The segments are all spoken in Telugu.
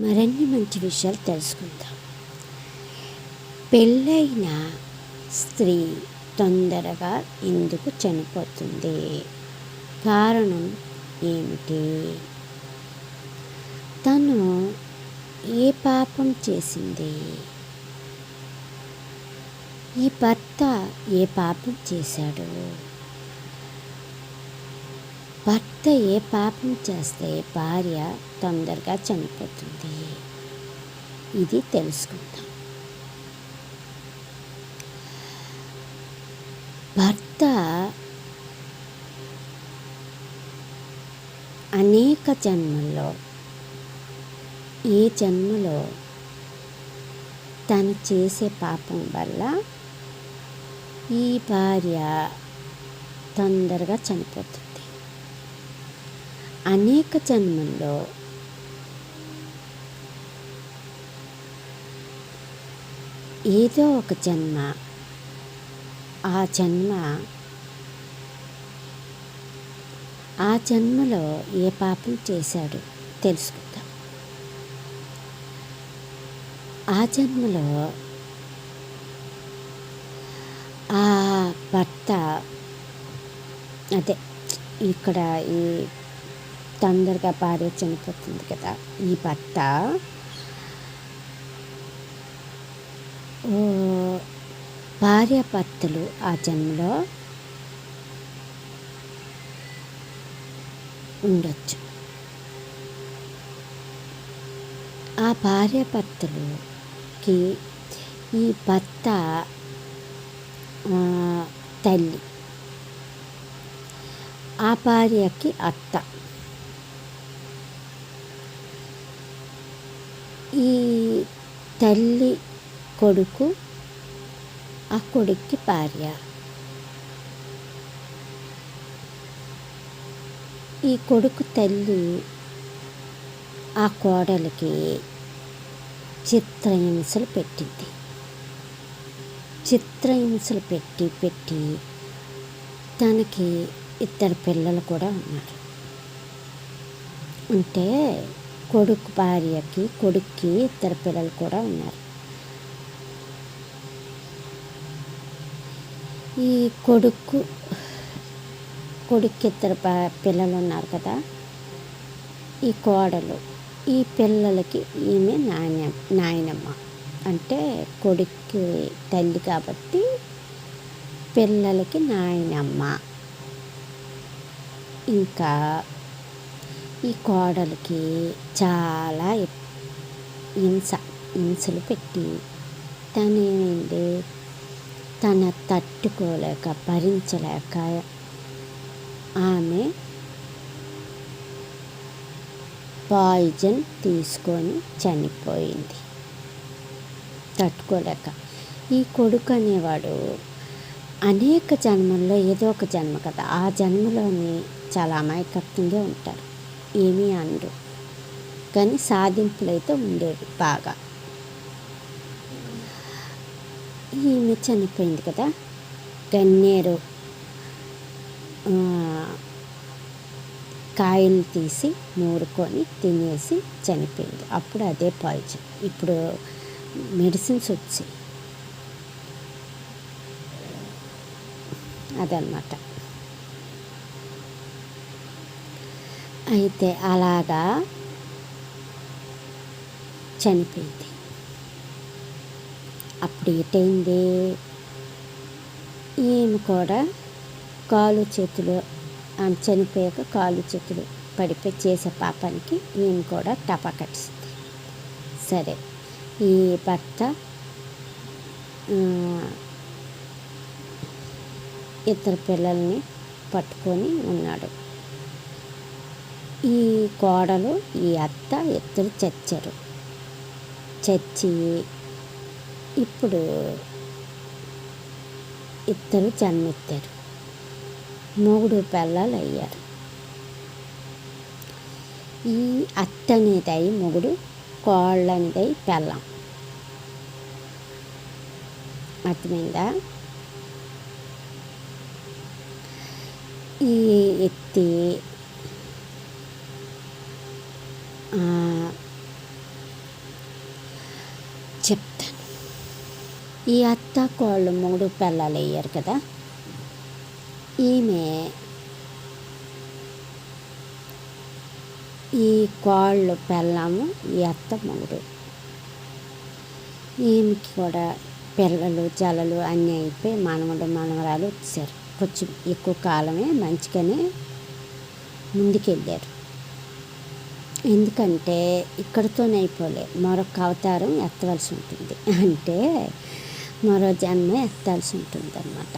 మరిన్ని మంచి విషయాలు తెలుసుకుందాం. పెళ్ళైన స్త్రీ తొందరగా ఎందుకు చనిపోతుంది? కారణం ఏమిటి? తను ఏ పాపం చేసింది? ఈ భర్త ఏ పాపం చేశాడు? భర్త ఏ పాపం చేస్తే భార్య తొందరగా చనిపోతుంది. ఇది తెలుసుకుందాం. భర్త అనేక జన్మల్లో ఏ జన్మలో తను చేసే పాపం వల్ల ఈ భార్య తొందరగా చనిపోతుంది. అనేక జన్మల్లో ఏదో ఒక జన్మ ఆ జన్మ ఆ జన్మలో ఏ పాపం చేశాడు తెలుసుకుందాం. ఆ జన్మలో ఆ భర్త అదే ఇక్కడ ఈ తొందరగా భార్య చనిపోతుంది కదా. ఈ భర్త భార్యాభర్తలు ఆ జన్మలో ఉండొచ్చు. ఆ భార్యాభర్తలుకి ఈ భర్త తల్లి. ఆ భార్యకి అత్త. ఈ తల్లి కొడుకు ఆ కొడుక్కి భార్య. ఈ కొడుకు తల్లి ఆ కోడలికి చిత్రహింసలు పెట్టింది. చిత్రహింసలు పెట్టి పెట్టి తనకి ఇద్దరు పిల్లలు కూడా ఉన్నారు. అంటే కొడుకు భార్యకి కొడుక్కి ఇద్దరు పిల్లలు కూడా ఉన్నారు. ఈ కొడుకు కొడుకు ఇద్దరు పిల్లలు ఉన్నారు కదా. ఈ కోడలు ఈ పిల్లలకి ఈమె నాయన నాయనమ్మ. అంటే కొడుక్కి తల్లి కాబట్టి పిల్లలకి నాయనమ్మ. ఇంకా ఈ కోడలికి చాలా హింస హింసలు పెట్టి తనేమైంది తన తట్టుకోలేక భరించలేక ఆమె పాయిజన్ తీసుకొని చనిపోయింది. తట్టుకోలేక. ఈ కొడుకు అనేవాడు అనేక జన్మల్లో ఏదో ఒక జన్మ కదా. ఆ జన్మలోని చాలా అమాయకత్వంగా ఉంటారు. ఏమీ అనరు కానీ సాధింపులు అయితే ఉండేవి బాగా. ఈమె చనిపోయింది కదా. గన్నేరు కాయలు తీసి నూరుకొని తినేసి చనిపోయింది. అప్పుడు అదే పాయిజన్. ఇప్పుడు మెడిసిన్స్ వచ్చి. అదనమాట అయితే అలాగా చనిపోయింది. అప్పుడు ఏటైంది ఈమె కూడా కాలు చేతులు ఆమె చనిపోయాక కాలు చేతులు పడిపోయి చేసే పాపానికి ఈమె కూడా టపా కట్టింది. సరే ఈ భర్త ఇద్దరు పిల్లల్ని పట్టుకొని ఉన్నాడు. ఈ కోడలు ఈ అత్త ఇద్దరు చచ్చారు. చచ్చి ఇప్పుడు ఇద్దరు జన్మెత్తారు. మూడు పిల్లలు అయ్యారు ఈ అత్త అనేది మొగుడు కోళ్ళ అనేది పెళ్ళం. అర్థమైందా? ఈ ఎత్తి చెప్తాను. ఈ అత్త కోళ్ళు మూడు పిల్లలు అయ్యారు కదా? ఈమె ఈ కోళ్ళు పెళ్ళాము ఈ అత్త మూడు. ఈమెకి కూడా పిల్లలు జలలు అన్నీ అయిపోయి మనవడు మనవరాలు వచ్చారు. కొంచెం ఎక్కువ కాలమే మంచిగానే ముందుకెళ్ళారు. ఎందుకంటే ఇక్కడితోనే అయిపోలే. మరొక అవతారం ఎత్తవలసి ఉంటుంది. అంటే మరో జన్మ ఎత్తాల్సి ఉంటుంది అన్నమాట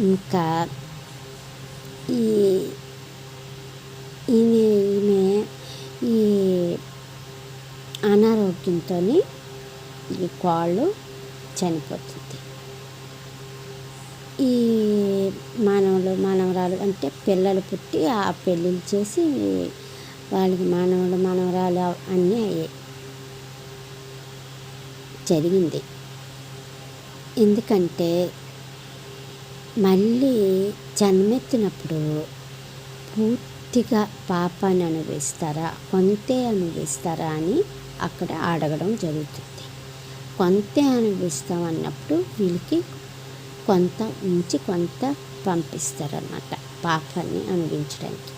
ఇంకా ఈ ఈమె ఈమె ఈ అనారోగ్యంతో ఈ కాళ్ళు చనిపోతుంది. ఈ మానవులు మానవరాలు అంటే పిల్లలు పుట్టి ఆ పెళ్ళిళ్ళు చేసి వాళ్ళకి మానవులు మానవరాలు అన్నీ అయ్యాయి. జరిగింది. ఎందుకంటే మళ్ళీ జన్మెత్తినప్పుడు పూర్తిగా పాపాన్ని అనుభవిస్తారా కొంతే అనుభవిస్తారా అని అక్కడ అడగడం జరుగుతుంది. కొంతే అనుభవిస్తాం అన్నప్పుడు వీళ్ళకి కొంత ఉంచి కొంత పంపిస్తారన్నమాట పాపాన్ని అనుభవించడానికి.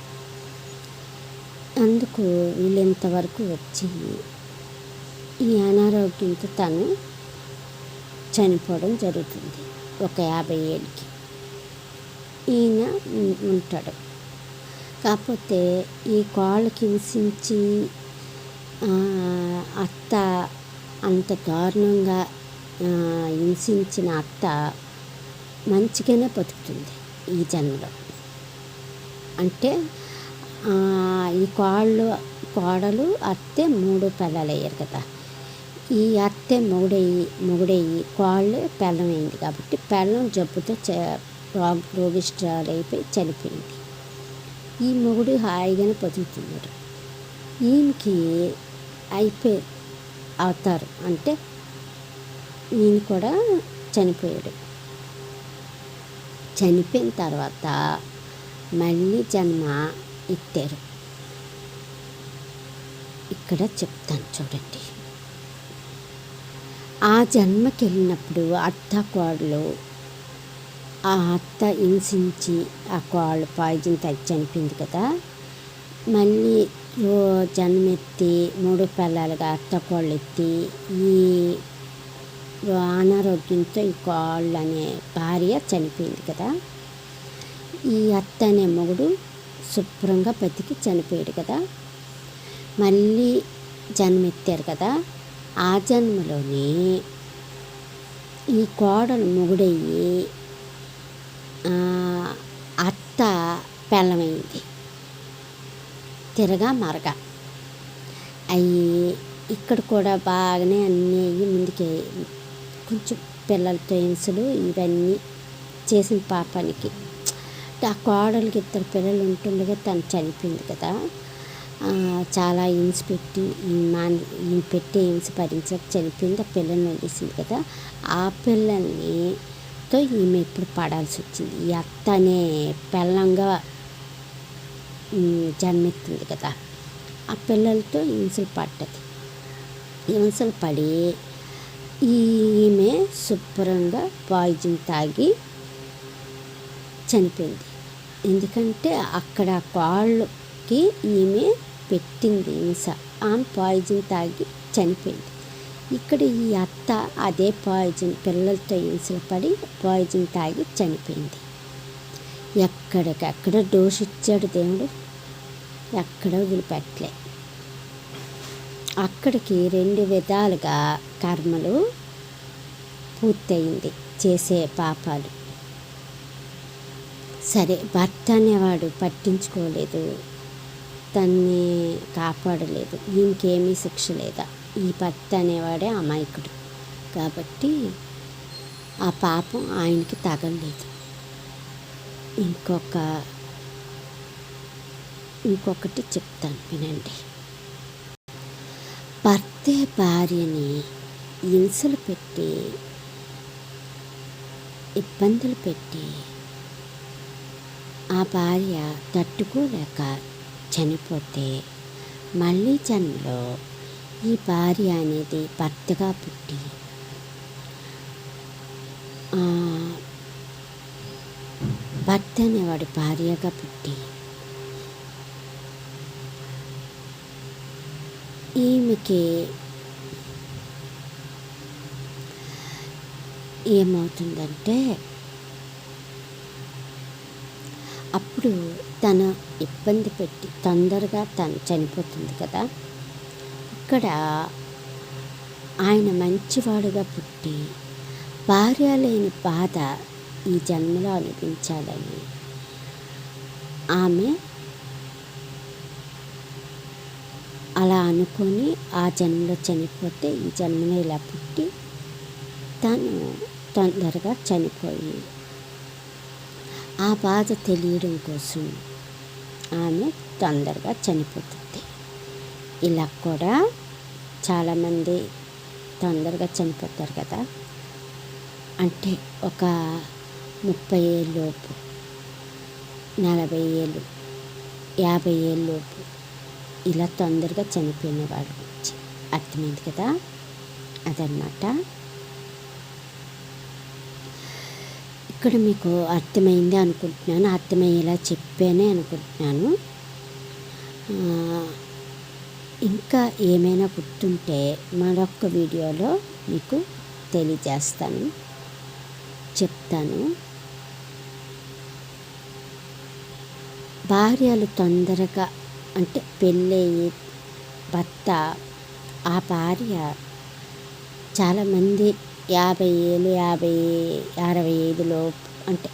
అందుకు వీళ్ళంతవరకు వచ్చి ఈ అనారోగ్యంతో తను చనిపోవడం జరుగుతుంది ఒక యాభై ఏళ్ళకి ఈయన ఉంటాడు. కాకపోతే ఈ కాళ్ళకి హింసించి అత్త అంత దారుణంగా హింసించిన అత్త మంచిగానే బతుకుతుంది ఈ జన్మలో. అంటే ఈ కోళ్ళు కోడలు అత్తే మూడు పిల్లలు అయ్యారు కదా. ఈ అత్తే మొగుడయ్యి మొగుడయ్యి కాళ్ళు పెళ్ళమైంది కాబట్టి పెళ్ళం జబ్బుతో రోగిష్టాలైపోయి చనిపోయింది. ఈ మొగుడు హాయిగానే బతుకుతున్నాడు ఈయనకి అయిపోయి అవుతారు. అంటే ఈయన కూడా చనిపోయాడు. చనిపోయిన తర్వాత మళ్ళీ జన్మ ఎత్తారు ఇక్కడ చెప్తాను చూడండి. ఆ జన్మకి వెళ్ళినప్పుడు అత్త కోడలు ఆ అత్త హింసించి ఆ కోళ్ళు పాయిజన్ తగ్గి చనిపోయింది కదా. మళ్ళీ జన్మెత్తి మూడు పిల్లలుగా అత్త కోళ్ళు ఎత్తి ఈ అనారోగ్యంతో ఈ కోళ్ళు అనే భార్య చనిపోయింది కదా. ఈ అత్త అనే మొగుడు శుభ్రంగా బతికి చనిపోయాడు కదా. మళ్ళీ జన్మెత్తారు కదా. ఆ జన్మలోనే ఈ కోడలు మొగుడయ్యి అత్త పెళ్ళమైంది. తిరగా మరగ. అయ్యి ఇక్కడ కూడా బాగానే అన్నీ అయ్యి ముందుకే కొంచెం పిల్లలతో హింసలు ఇవన్నీ చేసిన పాపానికి. ఆ కోడలికి ఇద్దరు పిల్లలు ఉంటుండగా తను చనిపోయింది కదా. చాలా హింస పెట్టి ఈయన పెట్టి హింస భరించక చనిపోయింది. ఆ పిల్లల్ని వదిలేసింది కదా. ఆ పిల్లల్ని తో ఈమె ఇప్పుడు పడాల్సి వచ్చింది. ఈ అత్త అనే పెళ్ళంగా జన్మెత్తుంది కదా. ఆ పిల్లలతో హింసలు పడ్డది. హింసలు పడి ఈమె శుభ్రంగా పాయిజన్ తాగి చనిపోయింది. ఎందుకంటే అక్కడ కాళ్ళకి ఈమె పెట్టింది హింస ఆమె పాయిజన్ తాగి చనిపోయింది. ఇక్కడ ఈ అత్త అదే పాయిజన్ పిల్లలతో హింసలు పడి పాయిజన్ తాగి చనిపోయింది. ఎక్కడికక్కడ డోసు ఇచ్చాడు దేవుడు. ఎక్కడ వదిలిపెట్టలే. అక్కడికి రెండు విధాలుగా కర్మలు పూర్తయింది చేసే పాపాలు. సరే భర్త అనేవాడు పట్టించుకోలేదు తన్ని కాపాడలేదు ఇంకేమీ శిక్ష లేదా. ఈ భర్త అనేవాడే అమాయకుడు. కాబట్టి ఆ పాపం ఆయనకి తగలేదు. ఇంకొక ఇంకొకటి చెప్తాను వినండి. భర్తే భార్యని హింసలు పెట్టి ఇబ్బందులు పెట్టి ఆ భార్య తట్టుకోలేక చనిపోతే మళ్ళీ జన్మలో ఈ భార్య అనేది భర్తగా పుట్టి భర్త అనేవాడు భార్యగా పుట్టి ఈమెకి ఏమవుతుందంటే అప్పుడు తన ఇబ్బంది పెట్టి తొందరగా తను చనిపోతుంది కదా. ఇక్కడ ఆయన మంచివాడుగా పుట్టి భార్య లేని బాధ ఈ జన్మలో అనిపించాలని ఆమె అలా అనుకొని ఆ జన్మలో చనిపోతే ఈ జన్మలో ఇలా పుట్టి తను తొందరగా చనిపోయి ఆ బాధ తెలియడం కోసం ఆమె తొందరగా చనిపోతుంది. ఇలా కూడా చాలామంది తొందరగా చనిపోతారు కదా. అంటే ఒక ముప్పై ఏళ్ళలోపు నలభై ఏళ్ళు యాభై ఏళ్ళలోపు ఇలా తొందరగా చనిపోయిన వాళ్ళ గురించి అర్థమైంది కదా. అదనమాట ఇక్కడ మీకు అర్థమైంది అనుకుంటున్నాను. అర్థమయ్యేలా చెప్పానే అనుకుంటున్నాను. ఇంకా ఏమైనా గుర్తుంటే మరొక వీడియోలో మీకు తెలియజేస్తాను. చెప్తాను. భార్యలు తొందరగా అంటే పెళ్ళయి భర్త ఆ భార్య చాలామంది యాభై ఏళ్ళు యాభై అరవై ఐదు లోపు అంటే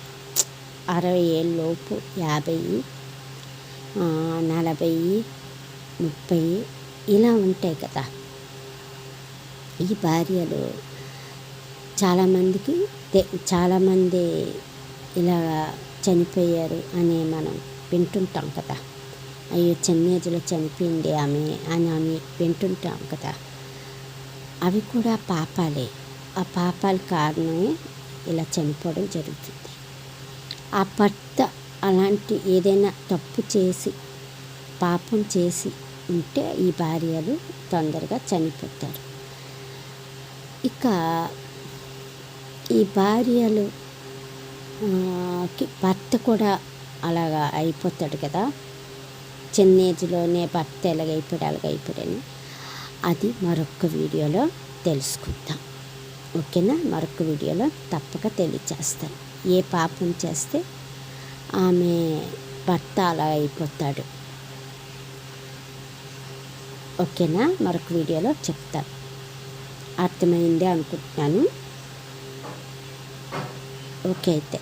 అరవై ఏళ్ళ లోపు యాభై నలభై ముప్పై ఇలా ఉంటాయి కదా. ఈ భార్యలు చాలామందికి చాలామంది ఇలా చనిపోయారు అని మనం వింటుంటాం కదా. అయ్యో చిన్నేజ్లో చనిపోయింది ఆమె అని అని వింటుంటాం కదా. అవి కూడా పాపాలే. ఆ పాపాల కారణమే ఇలా చనిపోవడం జరుగుతుంది. ఆ భర్త అలాంటి ఏదైనా తప్పు చేసి పాపం చేసి ఉంటే ఈ భార్యలు తొందరగా చనిపోతారు. ఇక ఈ భార్యలు కి భర్త కూడా అలాగా అయిపోతాడు కదా. చిన్న ఏజ్లోనే భర్త ఎలాగైపోయాడు అలాగైపోయాడని. అది మరొక వీడియోలో తెలుసుకుందాం. ఓకేనా? మరొక వీడియోలో తప్పక తెలియచేస్తాను. ఏ పాపం చేస్తే ఆమె భర్త అలా అయిపోతాడు. ఓకేనా? మరొక వీడియోలో చెప్తాను. అర్థమైంది అనుకుంటున్నాను. ఓకే అయితే.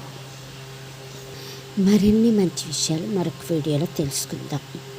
మరిన్ని మంచి విషయాలు మరొక వీడియోలో తెలుసుకుందాం.